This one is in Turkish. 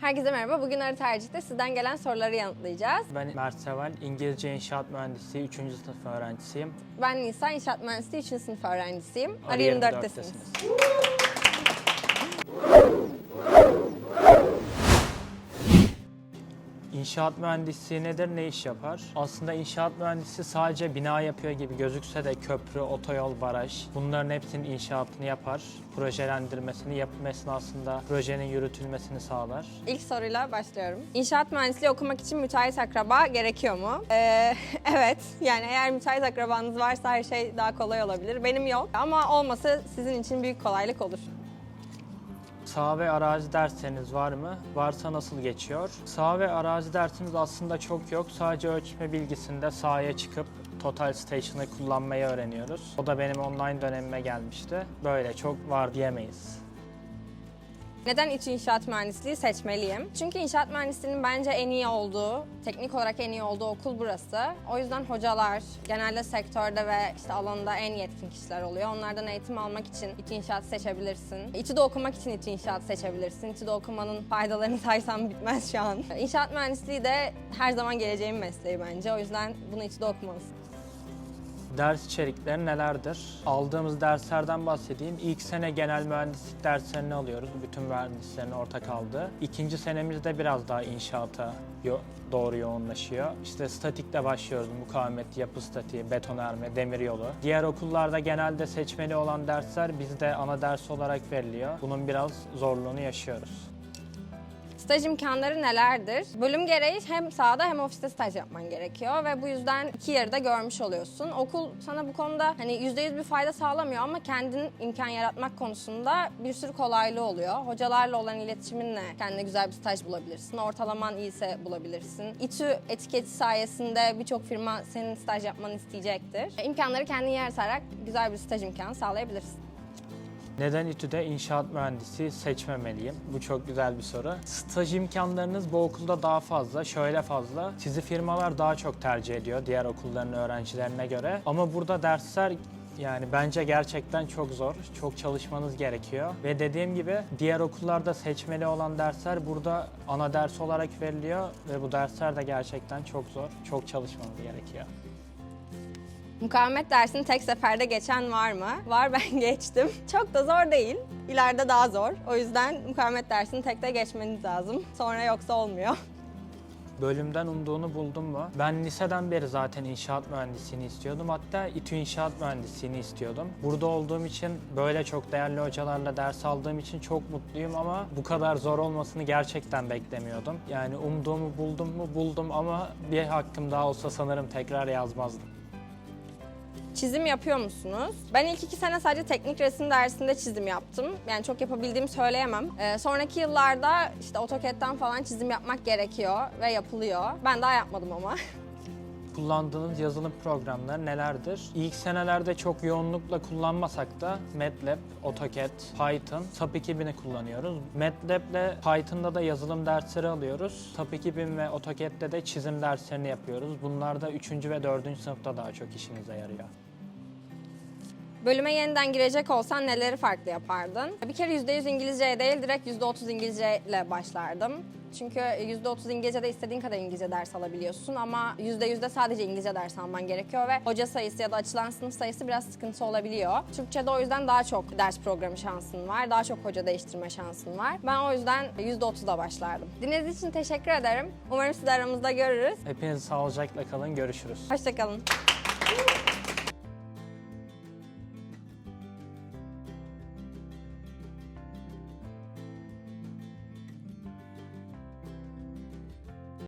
Herkese merhaba. Bugün Arı Tercih'te sizden gelen soruları yanıtlayacağız. Ben Mert Seval, İngilizce İnşaat Mühendisliği 3. sınıf öğrencisiyim. Ben Nisa, İnşaat Mühendisliği 3. sınıf öğrencisiyim. Arı Arı 24'tesiniz. İnşaat mühendisliği nedir, ne iş yapar? Aslında inşaat mühendisi sadece bina yapıyor gibi gözükse de köprü, otoyol, baraj bunların hepsinin inşaatını yapar. Projelendirmesini, yapım esnasında projenin yürütülmesini sağlar. İlk soruyla başlıyorum. İnşaat mühendisliği okumak için müteahhit akraba gerekiyor mu? Ee, evet. Yani eğer müteahhit akrabanız varsa her şey daha kolay olabilir. Benim yok. Ama olması sizin için büyük kolaylık olur. Saha ve arazi dersleriniz var mı? Varsa nasıl geçiyor? Saha ve arazi dersimiz aslında çok yok. Sadece ölçme bilgisinde sahaya çıkıp Total Station'ı kullanmayı öğreniyoruz. O da benim online dönemime gelmişti. Böyle çok var diyemeyiz. Neden İTÜ İnşaat Mühendisliği seçmeliyim? Çünkü inşaat mühendisliğinin bence en iyi olduğu, teknik olarak en iyi olduğu okul burası. O yüzden hocalar genelde sektörde ve işte alanında en yetkin kişiler oluyor. Onlardan eğitim almak için İTÜ İnşaat seçebilirsin. İTÜ'de okumak için İTÜ İnşaat seçebilirsin. İTÜ'de okumanın faydalarını saysam bitmez şu an. İnşaat mühendisliği de her zaman geleceğin mesleği bence. O yüzden bunu İTÜ'de okumalısın. Ders içerikleri nelerdir? Aldığımız derslerden bahsedeyim. İlk sene genel mühendislik derslerini alıyoruz. Bütün mühendislerin ortak aldığı. İkinci senemizde biraz daha inşaata yo- doğru yoğunlaşıyor. İşte statikle başlıyoruz. Mukavemet, yapı statiği, betonarme, demir yolu. Diğer okullarda genelde seçmeli olan dersler bizde ana ders olarak veriliyor. Bunun biraz zorluğunu yaşıyoruz. Staj imkanları nelerdir? Bölüm gereği hem sahada hem ofiste staj yapman gerekiyor ve bu yüzden iki yarıda görmüş oluyorsun. Okul sana bu konuda hani %100 bir fayda sağlamıyor ama kendin imkan yaratmak konusunda bir sürü kolaylığı oluyor. Hocalarla olan iletişiminle kendine güzel bir staj bulabilirsin. Ortalaman iyiyse bulabilirsin. İTÜ etiketi sayesinde birçok firma senin staj yapmanı isteyecektir. İmkanları kendin yaratarak güzel bir staj imkanı sağlayabilirsin. Neden İTÜ'de inşaat mühendisi seçmemeliyim? Bu çok güzel bir soru. Staj imkanlarınız bu okulda daha fazla, şöyle fazla. Sizi firmalar daha çok tercih ediyor diğer okulların öğrencilerine göre. Ama burada dersler yani bence gerçekten çok zor. Çok çalışmanız gerekiyor. Ve dediğim gibi diğer okullarda seçmeli olan dersler burada ana ders olarak veriliyor. Ve bu dersler de gerçekten çok zor. Çok çalışmanız gerekiyor. Mukavemet dersini tek seferde geçen var mı? Var ben geçtim. Çok da zor değil. İleride daha zor. O yüzden mukavemet dersini tekte geçmeniz lazım. Sonra yoksa olmuyor. Bölümden umduğunu buldum mu? Ben liseden beri zaten inşaat mühendisliğini istiyordum. Hatta İTÜ İnşaat Mühendisliğini istiyordum. Burada olduğum için böyle çok değerli hocalarla ders aldığım için çok mutluyum ama bu kadar zor olmasını gerçekten beklemiyordum. Yani umduğumu buldum mu buldum ama bir hakkım daha olsa sanırım tekrar yazmazdım. Çizim yapıyor musunuz? Ben ilk iki sene sadece teknik resim dersinde çizim yaptım. Yani çok yapabildiğimi söyleyemem. Ee, sonraki yıllarda işte AutoCAD'den falan çizim yapmak gerekiyor ve yapılıyor. Ben daha yapmadım ama. Kullandığınız yazılım programları nelerdir? İlk senelerde çok yoğunlukla kullanmasak da MATLAB, AutoCAD, Python, SAP 2000'i kullanıyoruz. MATLAB ile Python'da da yazılım dersleri alıyoruz. SAP 2000 ve AutoCAD'de de çizim derslerini yapıyoruz. Bunlar da 3. ve 4. sınıfta daha çok işinize yarıyor. Bölüme yeniden girecek olsan neleri farklı yapardın? Bir kere %100 İngilizce değil, direkt %30 İngilizce ile başlardım. Çünkü %30 İngilizce'de istediğin kadar İngilizce ders alabiliyorsun ama %100'de sadece İngilizce ders alman gerekiyor ve hoca sayısı ya da açılan sınıf sayısı biraz sıkıntı olabiliyor. Türkçe'de o yüzden daha çok ders programı şansın var, daha çok hoca değiştirme şansın var. Ben o yüzden %30'da başlardım. Dinlediğiniz için teşekkür ederim. Umarım sizi aramızda görürüz. Hepiniz sağlıcakla kalın, görüşürüz. Hoşçakalın.